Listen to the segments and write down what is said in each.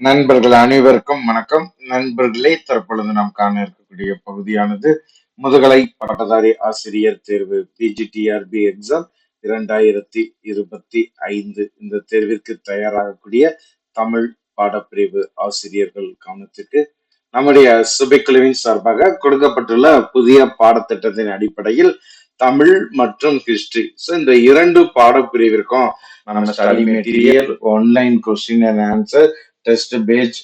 நண்பர்கள் அனைவருக்கும் வணக்கம். நண்பர்களே தற்பொழுது நாம் காண இருக்கக்கூடிய பகுதியானது முதுகலை பட்டதாரி ஆசிரியர் தேர்வு பிஜிடிஆர்பி எக்ஸாம் இரண்டாயிரத்தி இருபத்தி ஐந்து. இந்த தேர்விற்கு தயாராகக்கூடிய தமிழ் பாடப்பிரிவு ஆசிரியர்கள் கவனத்திற்கு நம்முடைய சுபைக்குழுவின் சார்பாக கொடுக்கப்பட்டுள்ள புதிய பாடத்திட்டத்தின் அடிப்படையில் தமிழ் மற்றும் ஹிஸ்டரி. ஸோ இந்த இரண்டு பாடப்பிரிவிற்கும் நம்ம study material online question and answer test page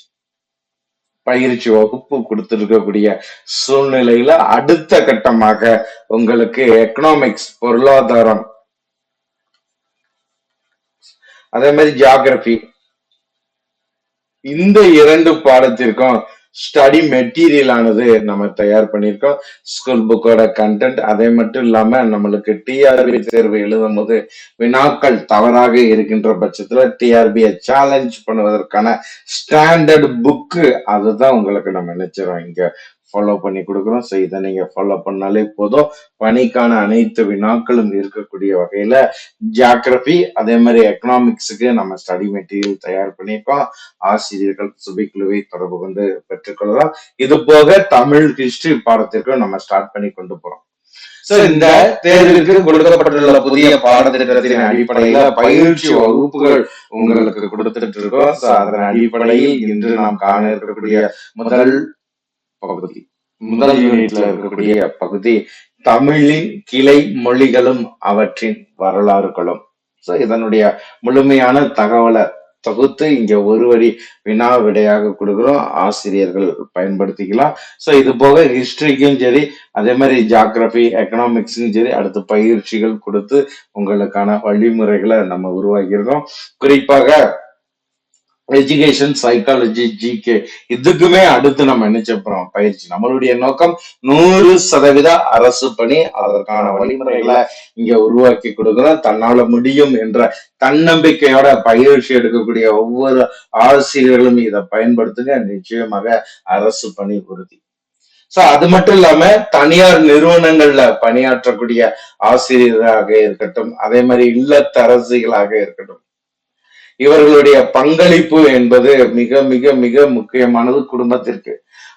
பயிற்சி வகுப்பு கொடுத்திருக்கக்கூடிய சூழ்நிலையில அடுத்த கட்டமாக உங்களுக்கு எக்கனாமிக்ஸ் பொருளாதாரம் அதே மாதிரி ஜியாகிரபி இந்த இரண்டு பாடத்திற்கும் ஸ்டடி மெட்டீரியல் ஆனது நம்ம தயார் பண்ணியிருக்கோம். ஸ்கூல் புக்கோட கண்டென்ட் அதே மட்டும் இல்லாம நம்மளுக்கு டிஆர்பி தேர்வு எழுதும் போது வினாக்கள் தவறாக இருக்கின்ற பட்சத்துல டிஆர்பியை சேலஞ்ச் பண்ணுவதற்கான ஸ்டாண்டர்ட் புக்கு அதுதான் உங்களுக்கு நம்ம நினைச்சிடும் இங்க ஃபாலோ பண்ணி கொடுக்குறோம். ஸோ இதை நீங்க ஃபாலோ பண்ணாலே போதும். பணிக்கான அனைத்து வினாக்களும் இருக்கக்கூடிய வகையில ஜியாகிரபி அதே மாதிரி எக்கனாமிக்ஸுக்கு நம்ம ஸ்டடி மெட்டீரியல் தயார் பண்ணியிருக்கோம். ஆசிரியர்கள் சுபிக்குழுவை தொடர்பு கொண்டு பெற்றுக்கொள்ளலாம். இது போக தமிழ் ஹிஸ்டரி பாடத்திற்கும் நம்ம ஸ்டார்ட் பண்ணி கொண்டு போறோம். சார் இந்த தேர்விற்கு கொடுக்கப்பட்டுள்ள புதிய பாடத்திட்டத்தின் அடிப்படையில பயிற்சி வகுப்புகள் உங்களுக்கு கொடுத்துட்டு இருக்கோம். அதன் அடிப்படையில் இன்று நாம் காண இருக்கக்கூடிய முதல் பகுதி. முதல் யூனிட்ல இருக்கக்கூடிய பகுதி தமிழின் கிளை மொழிகளும் அவற்றின் வரலாறுகளும். சோ இதனுடைய முழுமையான தகவலை தொகுத்து இங்க ஒரு வரி வினா விடையாக கொடுக்குறோம். ஆசிரியர்கள் பயன்படுத்திக்கலாம். சோ இது போக ஹிஸ்டரிக்கும் சரி அதே மாதிரி ஜாகிரபி எக்கனாமிக்ஸும் சரி அடுத்து பயிற்சிகள் கொடுத்து உங்களுக்கான வழிமுறைகளை நம்ம உருவாக்கியிருக்கோம். குறிப்பாக எஜுகேஷன் சைக்காலஜி ஜிகே இதுக்குமே அடுத்து நம்ம என்ன பயிற்சி. நம்மளுடைய நோக்கம் நூறு சதவீத அரசு பணி. அதற்கான வழிமுறைகளை இங்க உருவாக்கி கொடுக்கிறோம் தன்னால முடியும் என்ற தன்னம்பிக்கையோட பயிற்சி எடுக்கக்கூடிய ஒவ்வொரு ஆசிரியர்களும் இதை பயன்படுத்துங்க. நிச்சயமாக அரசு பணி உறுதி. சோ அது மட்டும் இல்லாம தனியார் நிறுவனங்கள்ல பணியாற்றக்கூடிய ஆசிரியராக இருக்கட்டும் அதே மாதிரி இல்லத்தரசிகளாக இருக்கட்டும் இவர்களுடைய பங்களிப்பு என்பது மிக மிக மிக முக்கியமானது குடும்பத்திற்கு.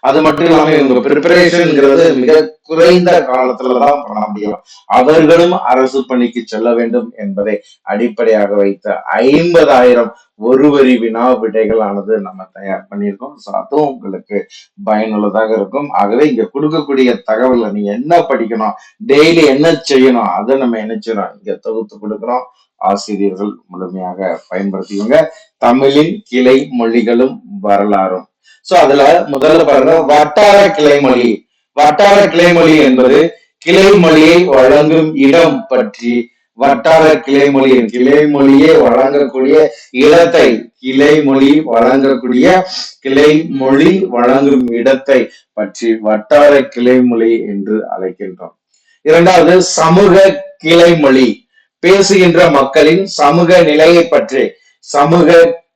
அது மட்டும் இல்லாம இவங்க ப்ரிப்பரேஷன்ங்கிறது மிக குறைந்த காலத்துலதான் பண்ண முடியும். அவர்களும் அரசு பணிக்கு செல்ல வேண்டும் என்பதை அடிப்படையாக வைத்த ஐம்பதாயிரம் ஒரு வரி வினா விடைகளானது நம்ம தயார் பண்ணியிருக்கோம். ஸோ அதுவும் உங்களுக்கு பயனுள்ளதாக இருக்கும். ஆகவே இங்க கொடுக்கக்கூடிய தகவலை நீங்க என்ன படிக்கணும் டெய்லி என்ன செய்யணும் அதை நம்ம என்ன செய்யணும் இங்க தொகுத்து கொடுக்கிறோம். ஆசிரியர்கள் முழுமையாக பயன்படுத்தியவங்க தமிழின் கிளை மொழிகளும் வரலாறும். சோ அதுல முதல்ல பாருங்க வட்டார கிளைமொழி வட்டார கிளைமொழி என்பது கிளைமொழியை வழங்கும் இடம் பற்றி வட்டார கிளைமொழி கிளைமொழியை வழங்கக்கூடிய இடத்தை கிளைமொழி வழங்கக்கூடிய கிளைமொழி வழங்கும் இடத்தை பற்றி வட்டார கிளைமொழி என்று அழைக்கின்றோம். இரண்டாவது சமூக கிளைமொழி பேசுகின்ற மக்களின் சமூக நிலையை பற்றி சமூக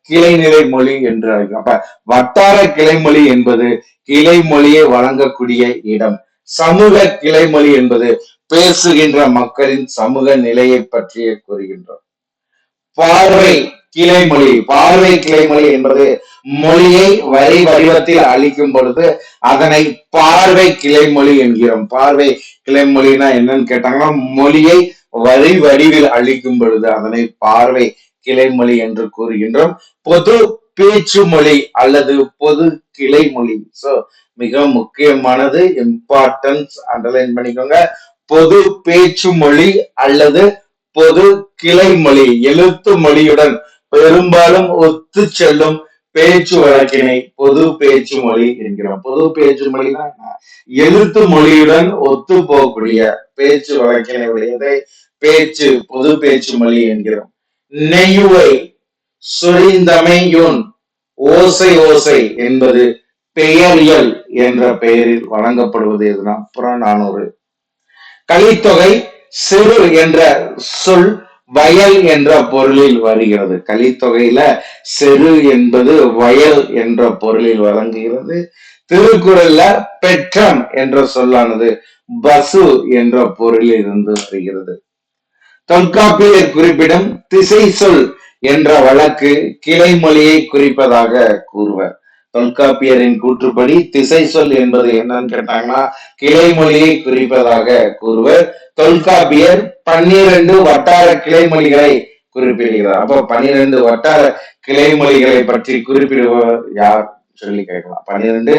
கிளைநிலை மொழி என்று அப்ப வட்டார கிளைமொழி என்பது கிளை மொழியை வழங்கக்கூடிய இடம். சமூக கிளைமொழி என்பது பேசுகின்ற மக்களின் சமூக நிலையை பற்றிய கூறுகின்றோம். பார்வை கிளைமொழி பார்வை கிளைமொழி என்பது மொழியை வரி வடிவத்தில் அளிக்கும் பொழுது அதனை பார்வை கிளைமொழி என்கிறோம். பார்வை கிளைமொழினா என்னன்னு கேட்டாங்கன்னா மொழியை வரி வடிவில் அளிக்கும் பொழுது அதனை பார்வை கிளைமொழி என்று கூறுகின்றோம். பொது பேச்சு மொழி அல்லது பொது கிளைமொழி. சோ மிக முக்கியமானது இம்பார்ட்டன்ஸ் அண்டர்லைன் பண்ணிக்கோங்க. பொது பேச்சு மொழி அல்லது பொது கிளைமொழி எழுத்து மொழியுடன் பெரும்பாலும் ஒத்து செல்லும் பேச்சு வழக்கினை பொது பேச்சு மொழி என்கிறோம். பொது பேச்சு மொழினா எழுத்து மொழியுடன் ஒத்து போகக்கூடிய பேச்சு வழக்கினை உடையதை பேச்சு பொது பேச்சு மொழி என்கிறோம். நெய்யுவை சுழிந்தமையுன் ஓசை ஓசை என்பது பெயரியல் என்ற பெயரில் வழங்கப்படுவது எதுனா புறநானூறு. கலித்தொகை சிறு என்ற சொல் வயல் என்ற பொருளில் வருகிறது. கலித்தொகையில செரு என்பது வயல் என்ற பொருளில் வழங்குகிறது. திருக்குறள்ல பெற்றம் என்ற சொல்லானது பசு என்ற பொருளில் இருந்து வருகிறது. தொல்காப்பியர் குறிப்பிடும் திசை சொல் என்ற வழக்கு கிளைமொழியை குறிப்பதாக கூறுவர். தொல்காப்பியரின் கூற்றுப்படி திசை சொல் என்பது என்னன்னு கேட்டாங்கன்னா கிளைமொழியை குறிப்பதாக கூறுவர். தொல்காப்பியர் பன்னிரண்டு வட்டார கிளைமொழிகளை குறிப்பிடுகிறார். அப்போ பன்னிரண்டு வட்டார கிளைமொழிகளை பற்றி குறிப்பிடுபவர் யார்? சொல்லி கேட்கலாம். பன்னிரண்டு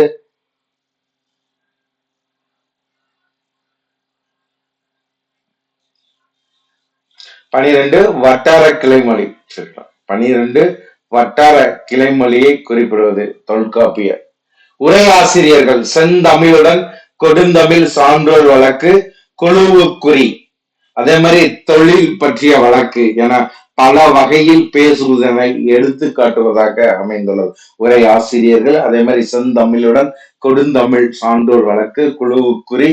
பனிரெண்டு வட்டார கிளைமொழி சொல்லலாம். பனிரெண்டு வட்டார கிளைமொழியை குறிப்பிடுவது தொல்காப்பியர் உரையாசிரியர்கள் செந்தமிழுடன் கொடுந்தமிழ் சான்றோர் வழக்கு குழுவுக்குறி. அதே மாதிரி தொழில் பற்றிய வழக்கு என பல வகையில் பேசுவதனை எடுத்து காட்டுவதாக அமைந்துள்ளது. உரை ஆசிரியர்கள் அதே மாதிரி செந்தமிழுடன் கொடுந்தமிழ் சான்றோர் வழக்கு குழுவுக்குறி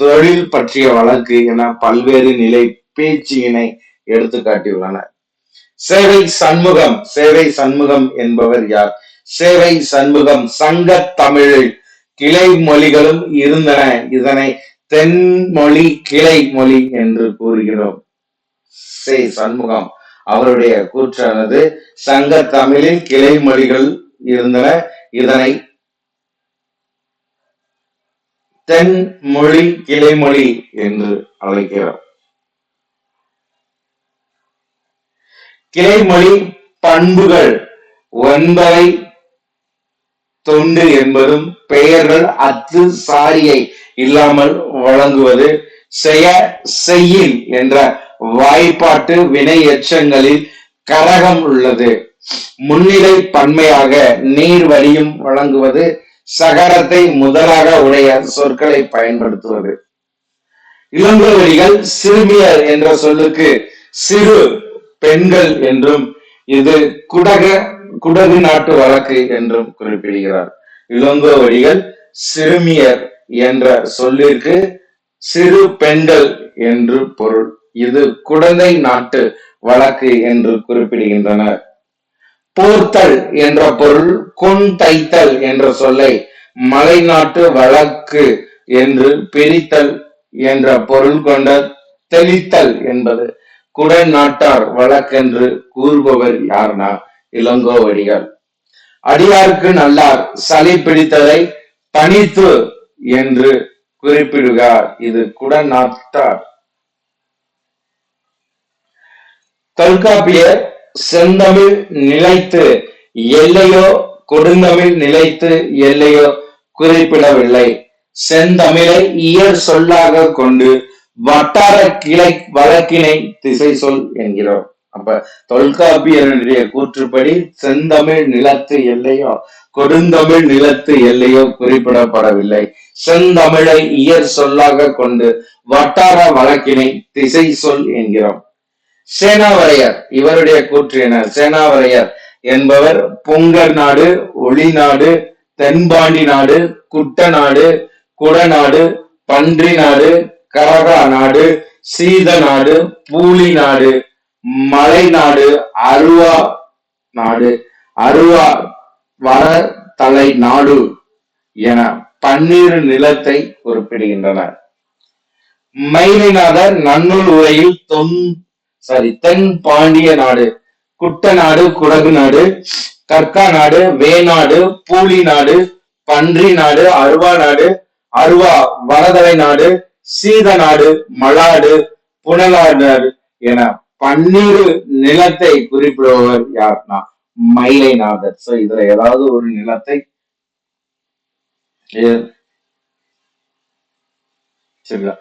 தொழில் பற்றிய வழக்கு என பல்வேறு நிலை பேச்சினை எடுத்து காட்டியுள்ளனர் சேவை சண்முகம் சேவை சண்முகம் என்பவர் யார்? சேவை சண்முகம் சங்க தமிழில் கிளை மொழிகளும் இருந்தன. இதனை தென்மொழி கிளை மொழி என்று கூறுகிறோம். சே சண்முகம் அவருடைய கூற்றானது சங்க தமிழில் கிளை மொழிகள் இருந்தன. இதனை தென்மொழி கிளைமொழி என்று அழைக்கிறோம். கிளைமொழி பண்புகள் ஒன்பதை தொண்டு என்பதும் பெயர்கள் அத்து சாரியை இல்லாமல் வழங்குவது செய செய்யில் என்ற வாய்ப்பாட்டு வினை எச்சங்களில் கரகம் உள்ளது. முன்னிலை பன்மையாக நீர் வழியும் வழங்குவது சகரத்தை முதலாக உடைய சொற்களை பயன்படுத்துவது. இளங்கோவடிகள் சிறுமியர் என்ற சொல்லுக்கு சிறு பெண்கள் என்றும் இது குடக குடகு நாட்டு வழக்கு என்றும் குறிப்பிடுகிறார். இளங்கோவடிகள் சிறுமியர் என்ற சொல்லிற்கு சிறு பெண்கள் என்று பொருள். இது குடந்தை நாட்டு வழக்கு என்று குறிப்பிடுகின்றனர். போர்த்தல் என்ற பொருள் கொன் தைத்தல் என்ற சொல்லை மலைநாட்டு வழக்கு என்று பிரித்தல் என்ற பொருள் கொண்ட தெளித்தல் என்பது. குடை நாட்டார் வழக்கென்று கூறுபவர் யார்னா இளங்கோவடிகள் அடியாருக்கு நல்லார் சளி பிடித்ததை தனித்து என்று குறிப்பிடுகிறார். இது குடநாட்டார். தொல்காப்பியர் செந்தமிழ் நிலைத்து எல்லையோ கொடுந்தமிழ் நிலைத்து எல்லையோ குறிப்பிடவில்லை. செந்தமிழை இயற் சொல்லாக கொண்டு வட்டார கிளை வழக்கினை திசை சொல் என்கிறோம். அப்ப தொல்காப்பியனுடைய கூற்றுப்படி செந்தமிழ் நிலத்து எல்லையோ கொடுந்தமிழ் நிலத்து எல்லையோ குறிப்பிடப்படவில்லை. செந்தமிழை இயற் சொல்லாக கொண்டு வட்டார வழக்கினை திசை சொல் என்கிறோம். சேனாவரையர் இவருடைய கூற்று என சேனாவரையர் என்பவர் பொங்கல் நாடு ஒளிநாடு தென்பாண்டி நாடு குட்டநாடு குடநாடு பன்றி நாடு கரகா நாடு சீத நாடு பூலி நாடு மலை நாடு அருவா நாடு. அருவா வர தலை நாடு என பன்னிரு நிலத்தை குறிப்பிடுகின்றனர் மயிலிநாதர் நன்னூல் உரையில் தொன் சாரி தென் பாண்டிய நாடு குட்ட நாடு குடகு நாடு கற்கா நாடு வேநாடு பூலி நாடு பன்றி நாடு அருவா நாடு அருவா வரதலை நாடு சீத நாடு மலாடு புனலாடு நாடு என பன்னிரு நிலத்தை குறிப்பிடுபவர் யார்னா மயிலைநாதர். சோ இதுல ஏதாவது ஒரு நிலத்தை சரிங்களா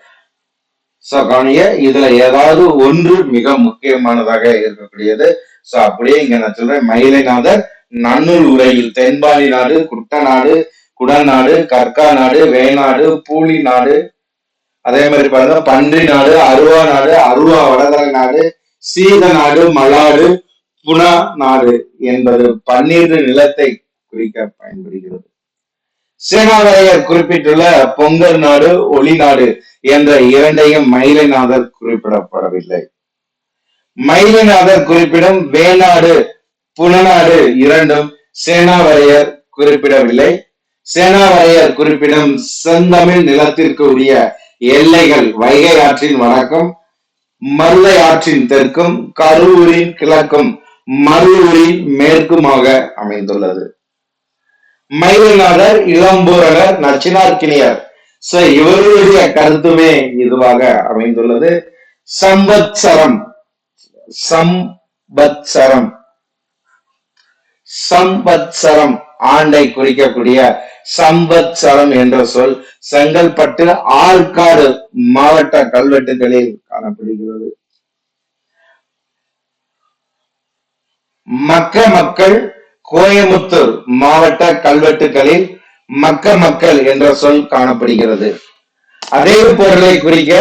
சோ கவனிய இதுல ஏதாவது ஒன்று மிக முக்கியமானதாக இருக்கக்கூடியது. சோ அப்படியே இங்க நான் சொல்றேன் மயிலைநாதர் நன்னூல் உரையில் தென்பாலி நாடு குட்டநாடு குடநாடு கற்கா நாடு வேநாடு பூலி நாடு அதே மாதிரி பாருங்க பன்றி நாடு அருவா நாடு அருவா வடதலை நாடு சீத நாடு மலாடு புனா நாடு என்பது பன்னீர் நிலத்தை குறிக்க பயன்படுகிறது. சேனாவரையர் குறிப்பிட்டுள்ள பொங்கல் நாடு ஒளிநாடு என்ற இரண்டையும் மயிலைநாதர் குறிப்பிடப்படவில்லை. மயிலைநாதர் குறிப்பிடும் வேநாடு புனநாடு இரண்டும் சேனாவரையர் குறிப்பிடவில்லை. சேனாவரையர் குறிப்பிடும் செந்தமிழ் நிலத்திற்கு உரிய எல்லைகள் வைகை ஆற்றின் வடக்கும் மருதை ஆற்றின் தெற்கும் கரூரின் கிழக்கும் மருவூரில் மேற்குமாக அமைந்துள்ளது. மயிலநாதர் இளம்பூரகர் நச்சினார்க்கினியர் சோ இவர்களுடைய கருத்துமே இதுவாக அமைந்துள்ளது. சம்பத்சரம் சம்பத்சரம் சம்பத்சரம். ஆண்டை குறிக்கக்கூடிய சம்பத்சரம் என்ற சொல் செங்கல்பட்டு ஆற்காடு மாவட்ட கல்வெட்டுகளில் காணப்படுகிறது. மக்க மக்கள் கோயமுத்தூர் மாவட்ட கல்வெட்டுகளில் மக்க மக்கள் என்ற சொல் காணப்படுகிறது. அதே பொருளை குறிக்க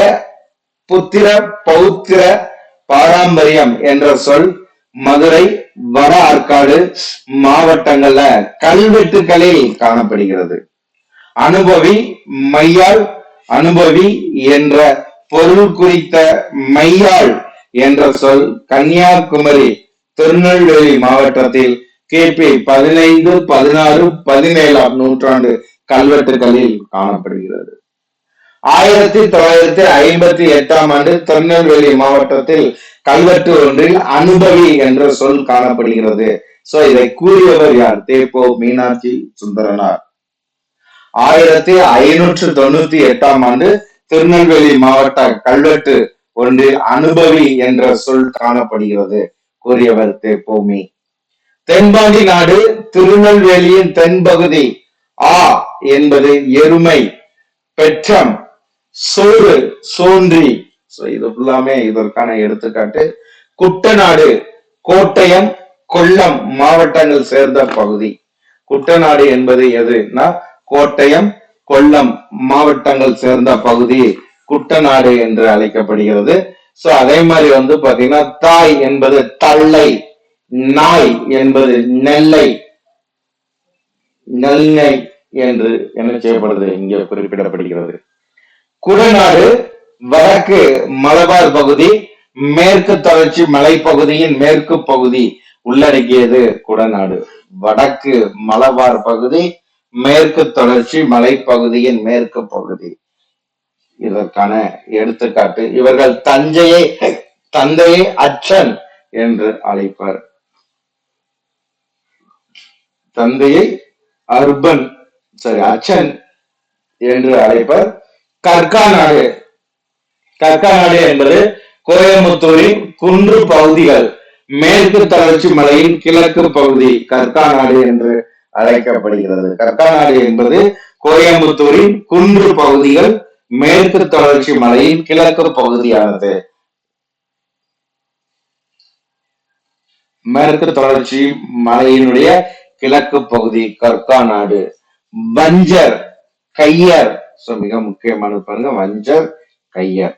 புத்திர பௌத்திர பாரம்பரியம் என்ற சொல் மதுரை வட ஆற்காடு மாவட்டங்கள்ல கல்வெட்டுகளில் காணப்படுகிறது. அனுபவி மையாள் அனுபவி என்ற பொருள் குறித்த மையாள் என்ற சொல் கன்னியாகுமரி திருநெல்வேலி மாவட்டத்தில் கிபி பதினைந்து பதினாறு பதினேழாம் நூற்றாண்டு கல்வெட்டுகளில் காணப்படுகிறது. ஆயிரத்தி தொள்ளாயிரத்தி ஐம்பத்தி எட்டாம் ஆண்டு திருநெல்வேலி மாவட்டத்தில் கல்வெட்டு ஒன்றில் அனுபவி என்ற சொல் காணப்படுகிறது. சோ இதை கூறியவர் யார்? தேப்போ மீனாட்சி சுந்தரனார். ஆயிரத்தி ஐநூற்று தொண்ணூத்தி எட்டாம் ஆண்டு திருநெல்வேலி மாவட்ட கல்வெட்டு ஒன்றில் அனுபவி என்ற சொல் காணப்படுகிறது. கூறியவர் தேப்போமி தென்பாண்டி நாடு திருநெல்வேலியின் தென்பகுதி. ஆ என்பது எருமை பெற்றம் சோறு சோன்றி. இது ஃபுல்லாமே இதற்கான எடுத்துக்காட்டு. குட்டநாடு கோட்டயம் கொல்லம் மாவட்டங்கள் சேர்ந்த பகுதி. குட்டநாடு என்பது எதுனா கோட்டயம் கொல்லம் மாவட்டங்கள் சேர்ந்த பகுதி. குட்டநாடு என்று அழைக்கப்படுகிறது. சோ அதே மாதிரி வந்து பாத்தீங்கன்னா தாய் என்பது தள்ளை நாய் என்பது நெல்லை. நெல்லை என்று என்ன செய்யப்படுது? இங்கே குறிப்பிடப்படுகிறது. குடநாடு வடக்கு மலபார் பகுதி மேற்கு தொடர்ச்சி மலைப்பகுதியின் மேற்கு பகுதி உள்ளடக்கியது குடநாடு. வடக்கு மலபார் பகுதி மேற்கு தொடர்ச்சி மலைப்பகுதியின் மேற்கு பகுதி. இதற்கான எடுத்துக்காட்டு இவர்கள் தஞ்சையை தந்தையை அச்சன் என்று அழைப்பார். தந்தையை அர்பன் சரி அச்சன் என்று அழைப்பர். கற்கா நாடு. கற்கா நாடு என்பது கோயம்புத்தூரின் குன்று பகுதிகள் மேற்கு தொடர்ச்சி மலையின் கிழக்கு பகுதி கற்கா நாடு என்று அழைக்கப்படுகிறது. கற்கா நாடு என்பது கோயம்புத்தூரின் குன்று பகுதிகள் மேற்கு தொடர்ச்சி மலையின் கிழக்கு பகுதியானது. மேற்கு தொடர்ச்சி மலையினுடைய கிழக்கு பகுதி கற்கா நாடு. பஞ்சர் கையர் So, மிக முக்கியமானது பாருங்க வஞ்சர் கையர்.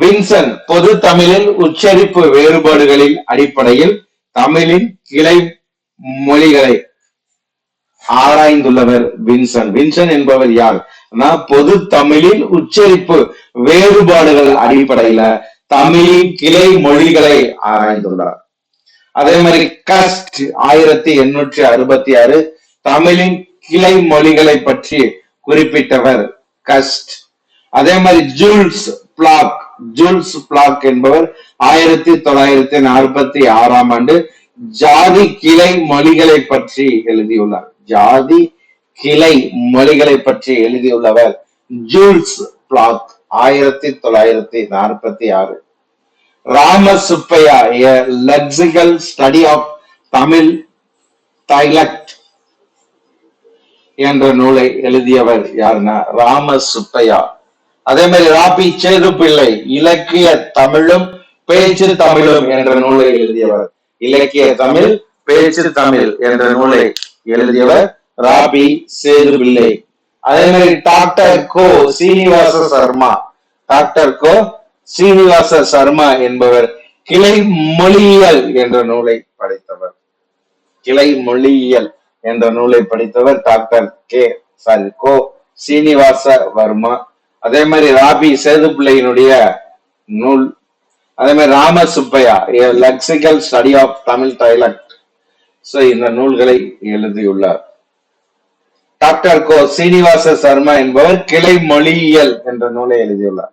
வின்சன் பொது தமிழில் உச்சரிப்பு வேறுபாடுகளின் அடிப்படையில் தமிழின் கிளை மொழிகளை ஆராய்ந்துள்ளவர் வின்சன். வின்சன் என்பவர் யார்? பொது தமிழில் உச்சரிப்பு வேறுபாடுகள் அடிப்படையில தமிழின் கிளை மொழிகளை ஆராய்ந்துள்ளார். அதே மாதிரி கஸ்ட் ஆயிரத்தி எண்ணூற்றி அறுபத்தி ஆறு தமிழின் கிளை மொழிகளை பற்றி குறிப்பிட்டவர் கஸ்ட். அதே மாதிரி ஜூல்ஸ் பிளாக் ஜூல்ஸ் பிளாக் என்பவர் ஆயிரத்தி தொள்ளாயிரத்தி நாற்பத்தி ஆறாம் ஆண்டு ஜாதி கிளை மொழிகளை பற்றி எழுதியுள்ளார். ஜாதி கிளை மொழிகளை பற்றி எழுதியுள்ளவர் ஜூல்ஸ் பிளாக் ஆயிரத்தி தொள்ளாயிரத்தி நாற்பத்தி ஆறு. Rama Subbaiah lexical study of Tamil dialect. என்ற நூலை எழுதியவர் யாருன்னா ராம சுப்பையா அதே மாதிரி ராபி சேது பிள்ளை இலக்கிய தமிழும் பேச்சு தமிழும் என்ற நூலை எழுதியவர். இலக்கிய தமிழ் பேச்சு தமிழ் என்ற நூலை எழுதியவர் ராபி சேது பிள்ளை அதே மாதிரி டாக்டர் கோ சீனிவாச சர்மா. டாக்டர் கோ சீனிவாச சர்மா என்பவர் கிளை மொழியியல் என்ற நூலை படைத்தவர். கிளை மொழியியல் என்ற நூலை படித்தவர் டாக்டர் கே. சாரி கோ சீனிவாச வர்மா. அதே மாதிரி ராபி சேதுப்பிள்ளையினுடைய நூல். அதே மாதிரி Rama Subbaiah lexical study of Tamil dialect so இந்த நூல்களை எழுதியுள்ளார். டாக்டர் கோ சீனிவாச சர்மா என்பவர் கிளை மொழியியல் என்ற நூலை எழுதியுள்ளார்.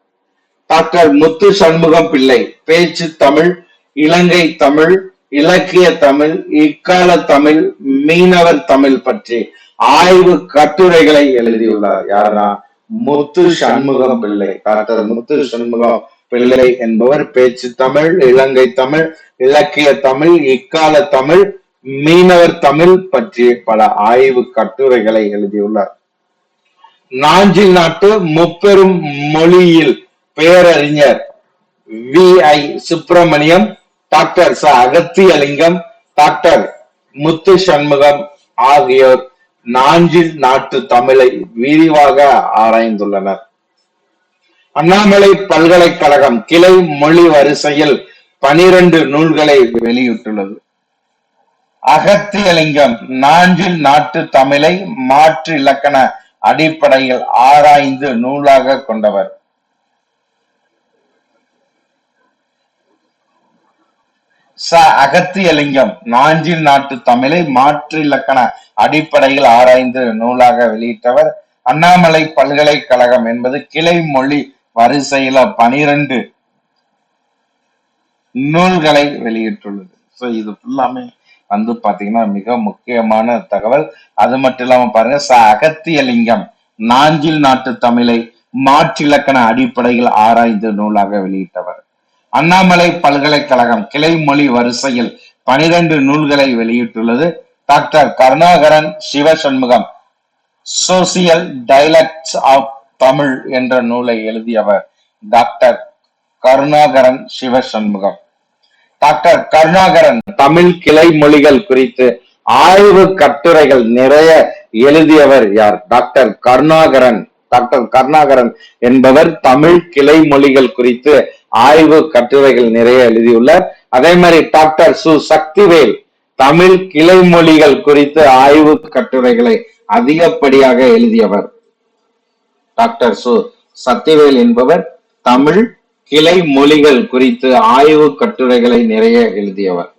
டாக்டர் முத்து சண்முகம் பிள்ளை பேச்சு தமிழ் இலங்கை தமிழ் இலக்கிய தமிழ் இக்கால தமிழ் மீனவர் தமிழ் பற்றி ஆய்வு கட்டுரைகளை எழுதியுள்ளார். யாரா முத்து சண்முகம் பிள்ளை. டாக்டர் முத்து சண்முகம் பிள்ளை என்பவர் பேச்சு தமிழ் இலங்கை தமிழ் இலக்கிய தமிழ் இக்கால தமிழ் மீனவர் தமிழ் பற்றி பல ஆய்வு கட்டுரைகளை எழுதியுள்ளார். நாஞ்சி நாட்டு முப்பெரும் மொழியில் பேரறிஞர் வி. ஐ. சுப்பிரமணியம் டாக்டர் ச அகத்தியலிங்கம் டாக்டர் முத்து சண்முகம் ஆகியோர் நாஞ்சில் நாட்டு தமிழை விரிவாக ஆராய்ந்துள்ளனர். அண்ணாமலை பல்கலைக்கழகம் கிளை மொழி வரிசையில் பனிரெண்டு நூல்களை வெளியிட்டுள்ளது. அகத்தியலிங்கம் நாஞ்சில் நாட்டு தமிழை மாற்று இலக்கண அடிப்படையில் ஆராய்ந்து நூலாக கொண்டவர். ச அகத்தியலிங்கம் நாஞ்சில் நாட்டு தமிழை மாற்று இலக்கண அடிப்படையில் ஆராய்ந்து நூலாக வெளியிட்டவர் அண்ணாமலை பல்கலைக்கழகம் என்பது கிளை மொழி வரிசையில பனிரெண்டு நூல்களை வெளியிட்டுள்ளது. ஸோ இது ஃபுல்லாமே வந்து பாத்தீங்கன்னா மிக முக்கியமான தகவல். அது மட்டும் இல்லாம பாருங்க ச அகத்தியலிங்கம் நாஞ்சில் நாட்டு தமிழை மாற்றிலக்கண அடிப்படையில் ஆராய்ந்து நூலாக வெளியிட்டவர். அண்ணாமலை பல்கலைக்கழகம் கிளை மொழி வரிசையில் பனிரெண்டு நூல்களை வெளியிட்டுள்ளது. Doctor Karunakaran Sivashanmugam social dialects of Tamil என்ற நூலை எழுதியவர் டாக்டர் கருணாகரன் சிவசண்முகம். டாக்டர் கருணாகரன் தமிழ் கிளை மொழிகள் குறித்து ஆய்வு கட்டுரைகள் நிறைய எழுதியவர் யார்? டாக்டர் கருணாகரன் டாக்டர் கருணாகரன் என்பவர் தமிழ் கிளை மொழிகள் குறித்து ஆய்வு கட்டுரைகள் நிறைய எழுதியுள்ளார். அதே மாதிரி டாக்டர் சு. சக்திவேல் தமிழ் கிளை மொழிகள் குறித்து ஆய்வு கட்டுரைகளை அதிகப்படியாக எழுதியவர். டாக்டர் சு. சக்திவேல் என்பவர் தமிழ் கிளை மொழிகள் குறித்து ஆய்வு கட்டுரைகளை நிறைய எழுதியவர்.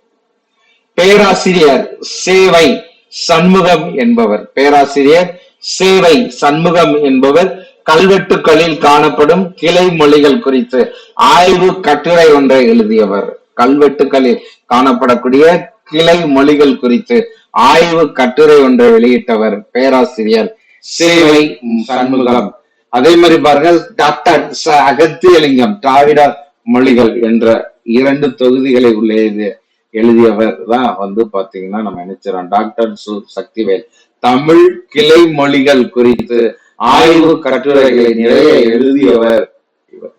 பேராசிரியர் சேவை சண்முகம் என்பவர். பேராசிரியர் சேவை சண்முகம் என்பவர் கல்வெட்டுகளில் காணப்படும் கிளை மொழிகள் குறித்து ஆய்வு கட்டுரை ஒன்றை எழுதியவர். கல்வெட்டுகளில் காணப்படக்கூடிய கிளை மொழிகள் குறித்து ஆய்வு கட்டுரை ஒன்றை வெளியிட்டவர் பேராசிரியர் சேவை சண்முகம். அதே மாதிரி பாருங்கள் டாக்டர் ச அகத்தியலிங்கம் திராவிட மொழிகள் என்ற இரண்டு தொகுதிகளை உள்ளே எழுதியவர் தான் வந்து பாத்தீங்கன்னா நம்ம நினைச்சிடறோம். டாக்டர் சு சக்திவேல். தமிழ் கிளை மொழிகள் குறித்து ஆய்வு கட்டுரைகளை நிறைய எழுதியவர் இவர்.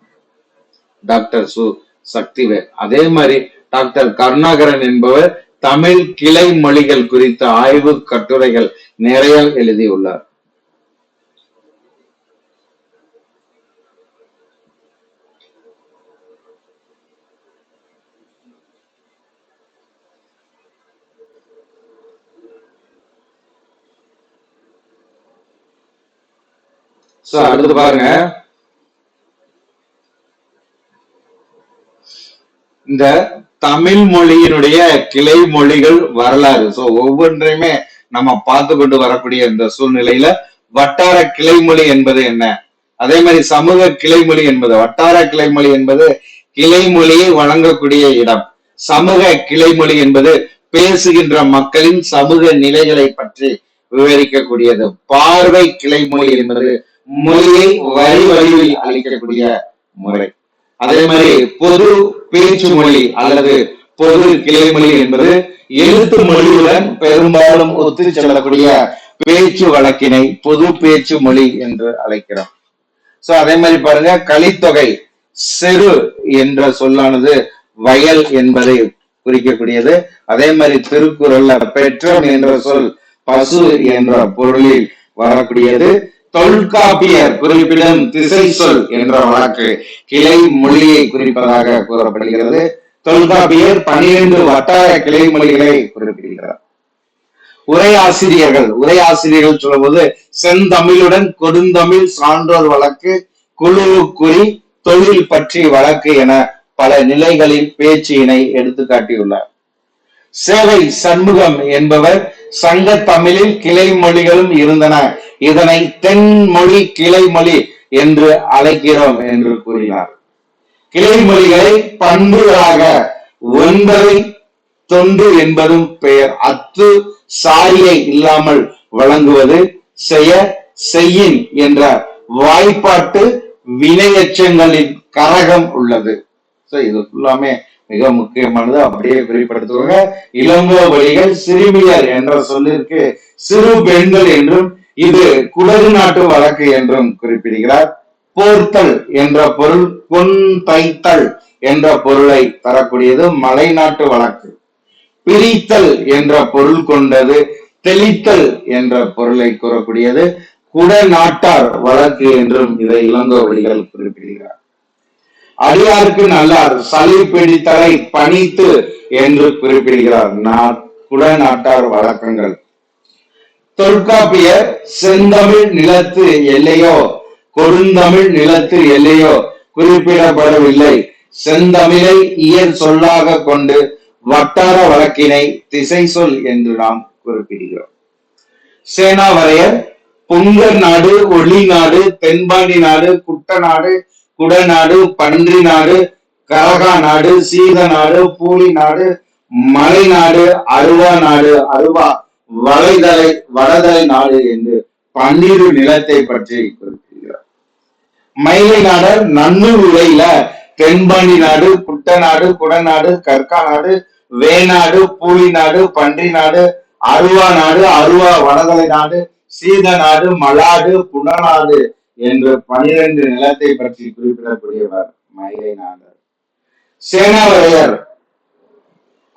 டாக்டர் சு. சக்திவேல் அதே மாதிரி டாக்டர் கருணாகரன் என்பவர் தமிழ் கிளை மொழிகள் குறித்த ஆய்வு கட்டுரைகள் நிறைய எழுதியுள்ளார். சோ அடுத்து பாருங்க. இந்த தமிழ் மொழியினுடைய கிளை மொழிகள் வரலாறு. சோ ஒவ்வொன்றையுமே நம்ம பார்த்து கொண்டு வரக்கூடிய இந்த சூழ்நிலையில வட்டார கிளைமொழி என்பது என்ன? அதே மாதிரி சமூக கிளைமொழி என்பது வட்டார கிளைமொழி என்பது கிளைமொழியை வழங்கக்கூடிய இடம். சமூக கிளைமொழி என்பது பேசுகின்ற மக்களின் சமூக நிலைகளை பற்றி விவரிக்கக்கூடியது. பார்வை கிளைமொழி என்பது மொழியை வரி வடிவில் அளிக்கக்கூடிய முறை. அதே மாதிரி பொது பேச்சு மொழி அல்லது பொது கிளைமொழி என்பது எழுத்து மொழியுடன் பெரும்பாலும் ஒத்து செல்லக்கூடிய பேச்சு வழக்கினை பொது பேச்சு மொழி என்று அழைக்கிறோம். சோ அதே மாதிரி பாருங்க கலித்தொகை செரு என்ற சொல்லானது வயல் என்பதை குறிக்கக்கூடியது. அதே மாதிரி திருக்குறள்ல பெற்றம் என்ற சொல் பசு என்ற பொருளில் வரக்கூடியது. தொல்காப்பியர் குறிப்பிடும் திசை சொல் என்ற வழக்கு கிளை மொழியை குறிப்பதாக கூறப்படுகிறது. தொல்காப்பியர் பனிரெண்டு வட்டார கிளை மொழிகளை குறிப்பிடுகிறார். உரையாசிரியர்கள் உரையாசிரியர்கள் சொல்லும்போது செந்தமிழுடன் கொடுந்தமிழ் சான்றோர் வழக்கு குழு குறி தொழில் பற்றி வழக்கு என பல நிலைகளில் பேச்சினை எடுத்து காட்டியுள்ளார் சேவை சண்முகம் என்பவர் சங்க தமிழில் கிளை மொழிகளும் இருந்தன. இதனை தென்மொழி கிளை மொழி என்று அழைக்கிறோம் என்று கூறினார். கிளைமொழிகளை பண்புகளாக ஒன்பதை தொண்டு என்பதும் பெயர். அத்து சாரியை இல்லாமல் வழங்குவது செய்ய செய்யின் என்ற வாய்ப்பாட்டு வினையச்சங்களின் கரகம் உள்ளது. இது ஃபுல்லாமே மிக முக்கியமானது. அப்படியே குறிப்பிடுத்துவாங்க இளங்கோ வழிகள் சிறுமியர் என்ற சொல்லிற்கு சிறு பெண்கள் என்றும் இது குடகு நாட்டு வழக்கு என்றும் குறிப்பிடுகிறார். போர்த்தல் என்ற பொருள் பொன் தைத்தல் என்ற பொருளை தரக்கூடியது மலைநாட்டு வழக்கு. பிரித்தல் என்ற பொருள் கொண்டது தெளித்தல் என்ற பொருளை கூறக்கூடியது குடநாட்டார் வழக்கு என்றும் இதை இளங்கோவடிகள் குறிப்பிடுகிறார். அடியாருக்கு நல்லார் சளி பிடித்தலை பணித்து என்று குறிப்பிடுகிறார். குல நாட்டார் வழக்கங்கள். தொல்காப்பியர் செந்தமிழ் நிலத்து எல்லையோ கொடுந்தமிழ் நிலத்து எல்லையோ குறிப்பிடப்படவில்லை. செந்தமிழை இயல் சொல்லாக கொண்டு வட்டார வழக்கினை திசை சொல் என்று நாம் குறிப்பிடுகிறோம். சேனாவரையர் பொங்கல் நாடு ஒளி நாடு தென்பாண்டி நாடு குடநாடு பன்றி நாடு கரகா நாடு சீத நாடு பூலி நாடு மலை நாடு அருவா நாடு அருவா வலைதலை வடதலை நாடு என்று பன்னிரு நிலத்தை பற்றி குறிப்பிடுகிறார். மயிலை நாடர் நன்னூர் உரையில தென்பாண்டி நாடு குட்டநாடு குடநாடு கற்கா நாடு வேநாடு பூலி நாடு பன்றி நாடு அருவா நாடு அருவா வடதலை நாடு சீத நாடு மலாடு புனநாடு என்று பனிரெண்டு நிலத்தை பற்றி குறிப்பிடக்கூடியவர் மயிலை நாதர். சேனாவரையர்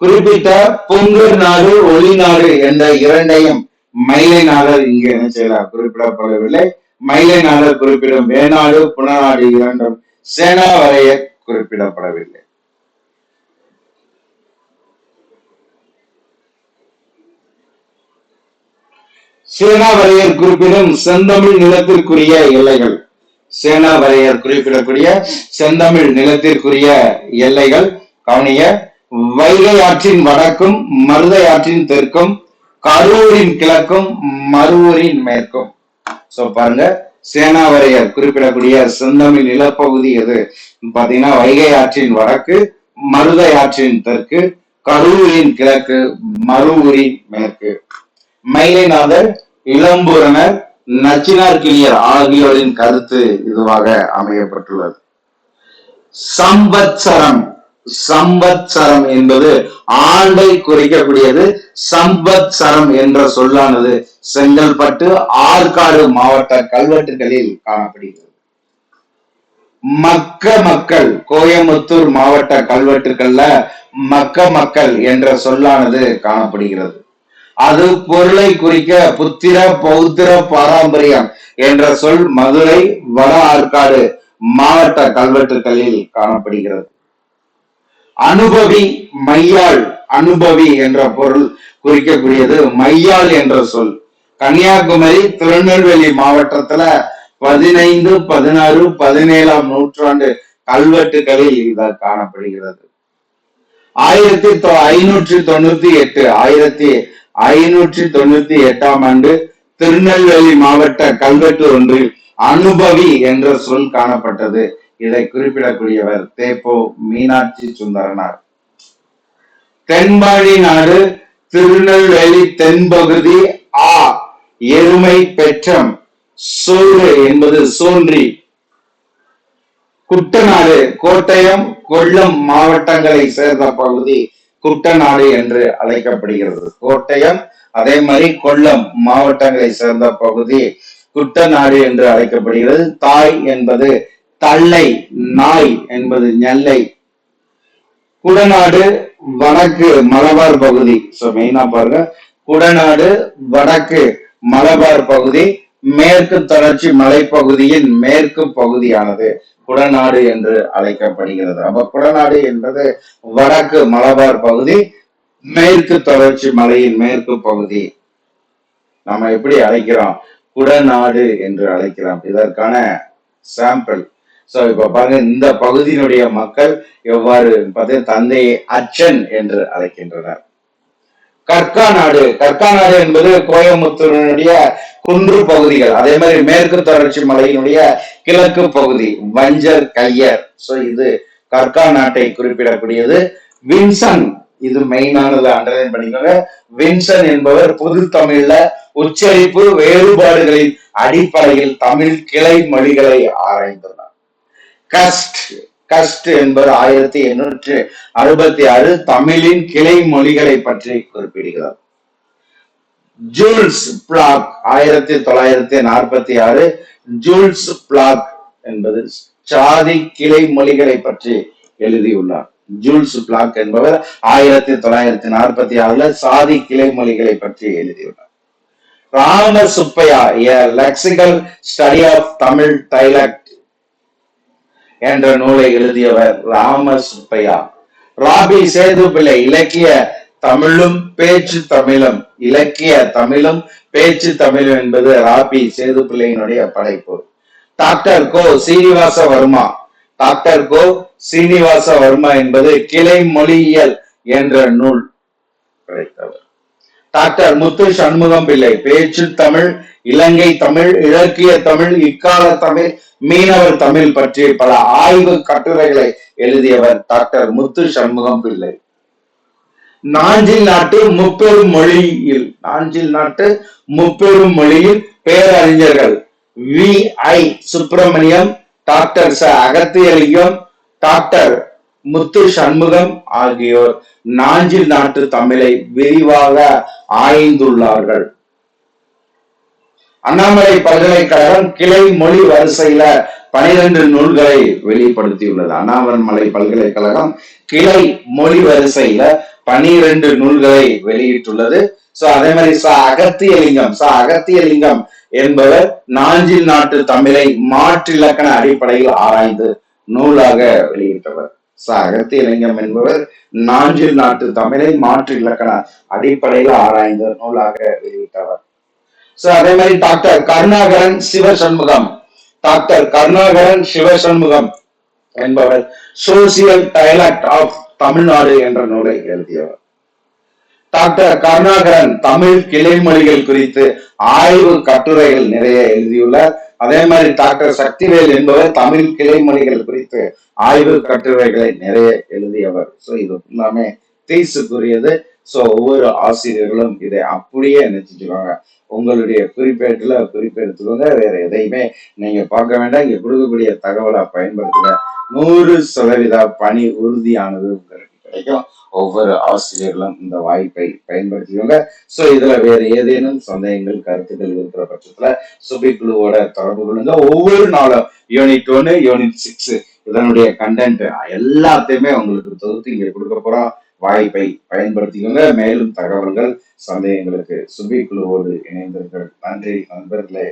குறிப்பிட்ட பொங்கல் நாடு ஒளி நாடு என்ற இரண்டையும் மயிலை நாடர் இங்கே என்ன செய்யலாம் குறிப்பிடப்படவில்லை. மயிலை நாடர் குறிப்பிடும் வேநாடு புனநாடு இரண்டும் சேனாவரையர் குறிப்பிடப்படவில்லை. சேனாவரையர் குறிப்பிடும் செந்தமிழ் நிலத்திற்குரிய எல்லைகள். சேனாவரையர் குறிப்பிடக்கூடிய செந்தமிழ் நிலத்திற்குரிய எல்லைகள். கவனிய வைகை ஆற்றின் வடக்கும் மருதை ஆற்றின் தெற்கும் கரூரின் கிழக்கும் மருவூரின் மேற்கும். சோ பாருங்க சேனாவரையர் குறிப்பிடக்கூடிய செந்தமிழ் நிலப்பகுதி எது? பாத்தீங்கன்னா வைகை ஆற்றின் வடக்கு மருதை ஆற்றின் தெற்கு கரூரின் கிழக்கு மருவூரின் மேற்கு. மயிலைநாதர் இளம்பூரணர் நச்சினார் கிளியர் ஆகியோரின் கருத்து இதுவாக அமையப்பட்டுள்ளது. சம்பத்சரம் சம்பத்சரம் என்பது ஆண்டை குறிக்கக்கூடியது. சம்பத்சரம் என்ற சொல்லானது செங்கல்பட்டு ஆற்காடு மாவட்ட கல்வெட்டுகளில் காணப்படுகிறது. மக்க மக்கள் கோயமுத்தூர் மாவட்ட கல்வெட்டுகள்ல மக்க மக்கள் என்ற சொல்லானது காணப்படுகிறது. அது பொருளை குறிக்க புத்திர பௌத்திர பாரம்பரியம் என்ற சொல் மதுரை வட ஆற்காடு மாவட்ட கல்வெட்டுகளில் காணப்படுகிறது. அனுபவி மையாள் அனுபவி என்ற பொருள் குறிக்கக்கூடியது மையாள் என்ற சொல். கன்னியாகுமரி திருநெல்வேலி மாவட்டத்துல பதினைந்து பதினாறு பதினேழாம் நூற்றாண்டு கல்வெட்டுகளில் இது காணப்படுகிறது. ஆயிரத்தி ஐநூற்றி தொண்ணூத்தி எட்டு ஆயிரத்தி ஐநூற்றி தொண்ணூத்தி எட்டாம் ஆண்டு திருநெல்வேலி மாவட்ட கல்வெட்டு ஒன்றில் அனுபவி என்ற சொல் காணப்பட்டது. இதை குறிப்பிடக்கூடியவர் தேப்போ மீனாட்சி சுந்தரனார். தென்பாடி நாடு திருநெல்வேலி தென்பகுதி ஆ. எருமை பெற்றம் சோறு என்பது சோன்றி. குட்டநாடு கோட்டயம் கொல்லம் மாவட்டங்களை சேர்ந்த பகுதி குட்டநாடு என்று அழைக்கப்படுகிறது. கோட்டயம் அதே மாதிரி கொல்லம் மாவட்டங்களை சேர்ந்த பகுதி குட்டநாடு என்று அழைக்கப்படுகிறது. தாய் என்பது தள்ளை நாய் என்பது நெல்லை. குடநாடு வடக்கு மலபார் பகுதி. சோ மெயினா பாருங்க. குடநாடு வடக்கு மலபார் பகுதி. மேற்கு தொடர்ச்சி மலைப்பகுதியின் மேற்கு பகுதியானது குடநாடு என்று அழைக்கப்படுகிறது. அப்ப குடநாடு என்பது வடக்கு மலபார் பகுதி மேற்கு தொடர்ச்சி மலையின் மேற்கு பகுதி. நம்ம எப்படி அழைக்கிறோம்? குடநாடு என்று அழைக்கிறோம். இதற்கான சாம்பிள் சோ இப்ப பாருங்க இந்த பகுதியினுடைய மக்கள் எவ்வாறு பார்த்தீங்கன்னா தந்தையை அச்சன் என்று அழைக்கின்றனர். கற்கா நாடு. கற்கா நாடு என்பது கோயம்புத்தூரினுடைய குன்று பகுதிகள். அதே மாதிரி மேற்கு தொடர்ச்சி மலையினுடைய கிழக்கு பகுதி வஞ்சர் கையர் சோ இது கற்கா நாட்டை குறிப்பிடக்கூடியது. வின்சன் இது மெயினானது அண்டர்லைன் பண்ணிக்கோங்க. வின்சன் என்பவர் பொது தமிழ்ல உச்சரிப்பு வேறுபாடுகளின் அடிப்படையில் தமிழ் கிளை மொழிகளை ஆராய்ந்துள்ளார் கஸ்ட் கஸ்ட் என்பது ஆயிரத்தி எண்ணூற்று அறுபத்தி ஆறு தமிழின் கிளை மொழிகளை பற்றி குறிப்பிடுகிறார் ஜூல்ஸ் பிளாக் ஆயிரத்தி தொள்ளாயிரத்தி நாற்பத்தி ஆறு ஜூல்ஸ் பிளாக் என்பது சாதி கிளை மொழிகளை பற்றி எழுதியுள்ளார். ஜூல்ஸ் பிளாக் என்பவர் ஆயிரத்தி தொள்ளாயிரத்தி நாற்பத்தி ஆறுல சாதி கிளை மொழிகளை பற்றி எழுதியுள்ளார். Rama Subbaiah lexical study of Tamil dialect என்ற நூலை எழுதியவர் ராம சுப்பையா. ராபி சேதுபிள்ளை இலக்கிய தமிழும் பேச்சு தமிழும் இலக்கிய தமிழும் பேச்சு தமிழும் என்பது ராபி சேதுப்பிள்ளையினுடைய படைப்பு. டாக்டர் கோ சீனிவாச வர்மா டாக்டர் கோ சீனிவாச வர்மா என்பது கிளை மொழியியல் என்ற நூல் கிடைத்தவர் டாக்டர் முத்து சண்முகம் பிள்ளை. பேச்சு தமிழ் இலங்கை தமிழ் இலக்கிய தமிழ் இக்கால தமிழ் மீனவர் தமிழ் பற்றி பல ஆய்வு கட்டுரைகளை எழுதியவர் டாக்டர் முத்து சண்முகம் பிள்ளை. நாஞ்சில் நாட்டு முப்பெரும் மொழியில் நாஞ்சில் நாட்டு முப்பெரும் மொழியில் பேரறிஞர்கள் வி. ஐ. சுப்பிரமணியம் டாக்டர் ச. அகத்தியலிங்கம் டாக்டர் முத்து சண்முகம் ஆகியோர் நாஞ்சில் நாட்டு தமிழை விரிவாக ஆய்ந்துள்ளார்கள். அண்ணாமலை பல்கலைக்கழகம் கிளை மொழி வரிசையில பனிரெண்டு நூல்களை வெளிப்படுத்தியுள்ளது. அண்ணாமலை பல்கலைக்கழகம் கிளை மொழி வரிசையில பனிரெண்டு நூல்களை வெளியிட்டுள்ளது. சோ அதே மாதிரி ச அகத்தியலிங்கம் ச அகத்தியலிங்கம் என்பவர் நாஞ்சில் நாட்டு தமிழை மாற்றிலக்கண அடிப்படையில் ஆராய்ந்து நூலாக வெளியிட்டவர். ச அகத்தியலிங்கம் என்பவர் நாஞ்சில் நாட்டு தமிழை மாற்று இலக்கண அடிப்படையில் ஆராய்ந்த நூலாக வெளியிட்டவர். சோ அதே மாதிரி டாக்டர் கருணாகரன் சிவசண்முகம். டாக்டர் கருணாகரன் சிவசண்முகம் என்பவர் சோசியல் டைலக்ட் ஆஃப் தமிழ்நாடு என்ற நூலை எழுதியவர். டாக்டர் கருணாகரன் தமிழ் கிளைமொழிகள் குறித்து ஆய்வு கட்டுரைகள் நிறைய எழுதியுள்ளார். அதே மாதிரி டாக்டர் சக்திவேல் என்பவர் தமிழ் கிளைமொழிகள் குறித்து ஆய்வு கட்டுரைகளை நிறைய எழுதியவர். சோ இது எல்லாமே தீசுக்குரியது சோ ஒவ்வொரு ஆசிரியர்களும் இதை அப்படியே நினைச்சுக்கோங்க உங்களுடைய குறிப்பேட்டுல குறிப்பெடுத்துக்கோங்க. வேற எதையுமே நீங்க பார்க்க வேண்டாம். இங்க கொடுக்கக்கூடிய தகவலை பயன்படுத்துங்க. நூறு சதவீத பணி உறுதியானது உங்களுக்கு. கிடைக்கும். ஒவ்வொரு ஆசிரியர்களும் இந்த வாய்ப்பை பயன்படுத்திக்கோங்க. சோ இதுல வேற ஏதேனும் சந்தேகங்கள் கருத்துக்கள் இருக்கிற பட்சத்துல சுபிக்குழுவோட தொடர்பு கொள்ளுங்க. ஒவ்வொரு நாளும் யூனிட் ஒன்னு யூனிட் சிக்ஸ் இதனுடைய கண்டென்ட் எல்லாத்தையுமே உங்களுக்கு தொகுத்து இங்க கொடுக்க போறோம். வாய்ப்பை பயன்படுத்திக்கோங்க. மேலும் தகவல்கள் சந்தேகங்களுக்கு சுபி குழுவோடு இணைந்தீர்கள் நன்றி நண்பர்களே.